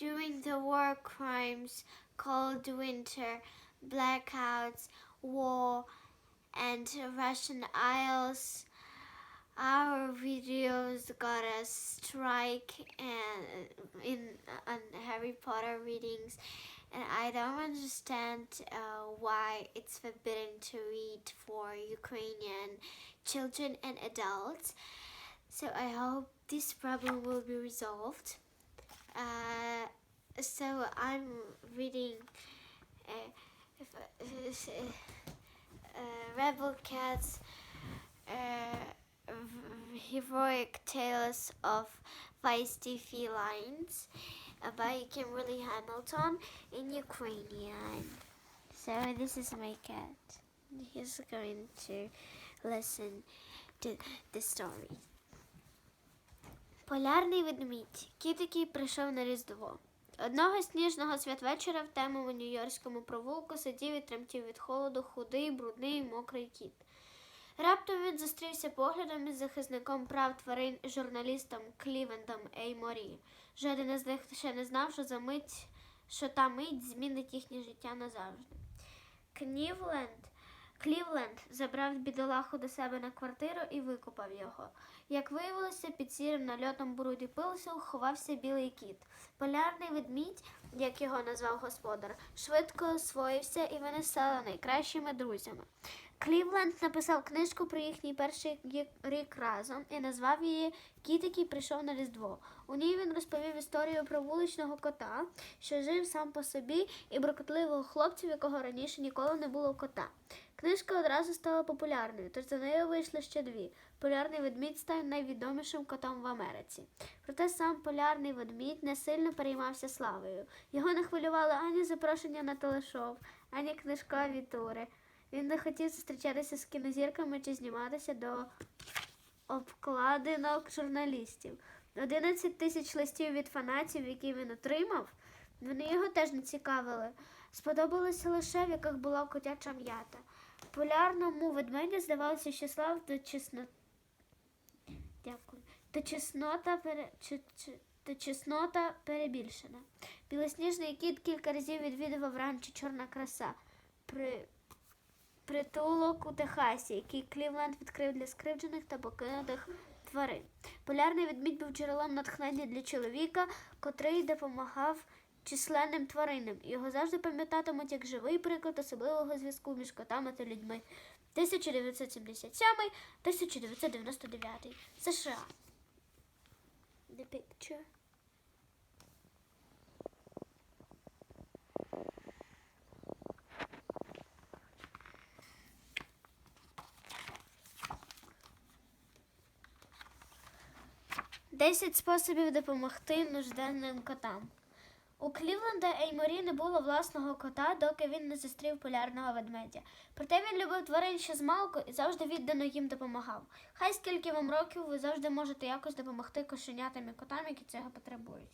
During the war crimes, cold winter, blackouts, war, and Russian Isles, our videos got a strike and in on Harry Potter readings, and I don't understand uh, why it's forbidden to read for Ukrainian children and adults. So I hope this problem will be resolved. Uh, so I'm reading uh, uh, uh, Rebel Cats uh, Heroic Tales of Feisty Felines uh, by Kimberly Hamilton in Ukrainian. So this is my cat. He's going to listen to the story. Полярний ведмідь. Кіт, який прийшов на Різдво. Одного сніжного святвечора в темному нью-йоркському провулку сидів і тремтів від холоду худий, брудний, мокрий кіт. Раптом він зустрівся поглядом із захисником прав тварин журналістом Клівендом Ейморі. Жоден із них ще не знав, що за мить, що та мить змінить їхнє життя назавжди. Кнівленд Клівленд забрав бідолаху до себе на квартиру і викупав його. Як виявилося, під сірим нальотом бруді пилсу ховався білий кіт. Полярний ведмідь, як його назвав господар, швидко освоївся і вони стали найкращими друзями. Клівленд написав книжку про їхній перший рік разом і назвав її Кіт, який прийшов на Різдво. У ній він розповів історію про вуличного кота, що жив сам по собі, і брокотливого хлопця, в якого раніше ніколи не було кота. Книжка одразу стала популярною, тож за нею вийшло ще дві. Полярний ведмідь став найвідомішим котом в Америці. Проте сам полярний ведмідь не сильно переймався славою. Його не хвилювало ані запрошення на телешоу, ані книжкові тури. Він не хотів зустрічатися з кінозірками чи зніматися до обкладинок журналістів. 11 тисяч листів від фанатів, які він отримав, вони його теж не цікавили. Сподобалося лише, в яких була котяча м'ята. Полярному ведмедю здавалося, що слав до чесно... Дякую. То чеснота пере... чи... чи... то чеснота перебільшена. Білосніжний кіт кілька разів відвідував ранчо Чорна краса. При... Притулок у Техасі, який Клівленд відкрив для скривджених та покинутих тварин. Полярний ведмідь був джерелом натхнення для чоловіка, котрий допомагав численним тваринам. Його завжди пам'ятатимуть як живий приклад особливого зв'язку між котами та людьми. 1977-1999 США. The picture. Десять способів допомогти нужденним котам. У Клівленда Ейморі не було власного кота, доки він не зустрів полярного ведмедя. Проте він любив тварин ще з малку і завжди віддано їм допомагав. Хай скільки вам років, ви завжди можете якось допомогти кошенятам і котам, які цього потребують.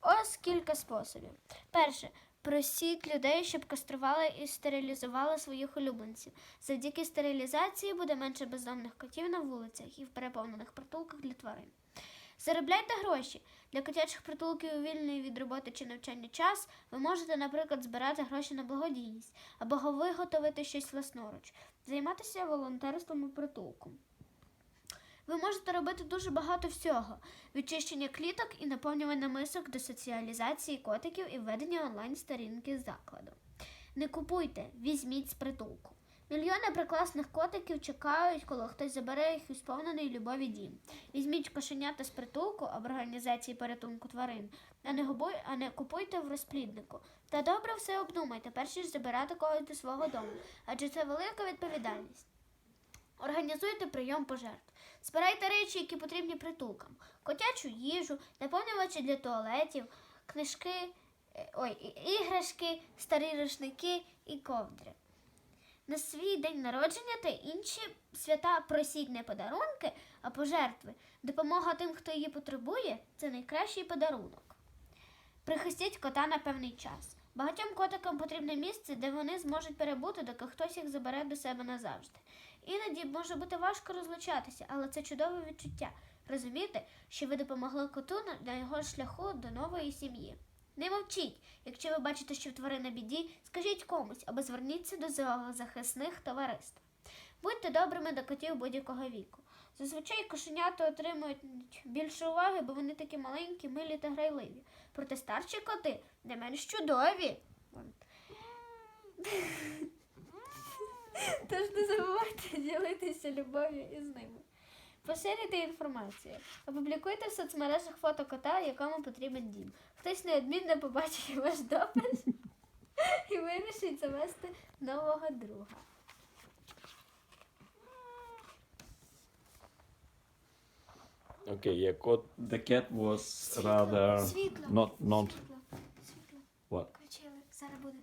Ось кілька способів. Перше. Просіть людей, щоб кастрували і стерилізували своїх улюбленців. Завдяки стерилізації буде менше бездомних котів на вулицях і в переповнених притулках для тварин. Заробляйте гроші. Для котячих притулків у вільний від роботи чи навчання час ви можете, наприклад, збирати гроші на благодійність або виготовити щось власноруч, займатися волонтерством у притулку. Ви можете робити дуже багато всього: відчищення кліток і наповнювання мисок до соціалізації котиків і введення онлайн-сторінки закладу. Не купуйте, візьміть з притулку. Мільйони прекрасних котиків чекають, коли хтось забере їх у сповнений любові дім. Візьміть кошенята з притулку або організації порятунку тварин, а не, губуй, а не купуйте в розпліднику. Та добре все обдумайте, перш ніж забирати когось до свого дому, адже це велика відповідальність. Організуйте прийом пожертв. Збирайте речі, які потрібні притулкам: котячу їжу, наповнювачі для туалетів, книжки, е, ой, іграшки, старі рушники і ковдри. На свій день народження та інші свята просіть не подарунки, а пожертви. Допомога тим, хто її потребує, це найкращий подарунок. Прихистіть кота на певний час. Багатьом котикам потрібне місце, де вони зможуть перебути, доки хтось їх забере до себе назавжди. Іноді може бути важко розлучатися, але це чудове відчуття. Розуміти, що ви допомогли коту на- його шляху до нової сім'ї. Не мовчіть. Якщо ви бачите, що тварина біді, скажіть комусь або зверніться до зоозахисних товариств. Будьте добрими до котів будь-якого віку. Зазвичай кошенята отримують більше уваги, бо вони такі маленькі, милі та грайливі. Проте старші коти не менш чудові. Тож не забувайте ділитися любов'ю із ними. Поширюйте інформацію. Опублікуйте в соцмережах фото кота, якому потрібен дім. Хтось неодмінно побачить ваш допис і вирішить завести нового друга. Окей, є кот. The cat was rather Світло. not, not Світло. Світло. What? Включили. Зараз буде.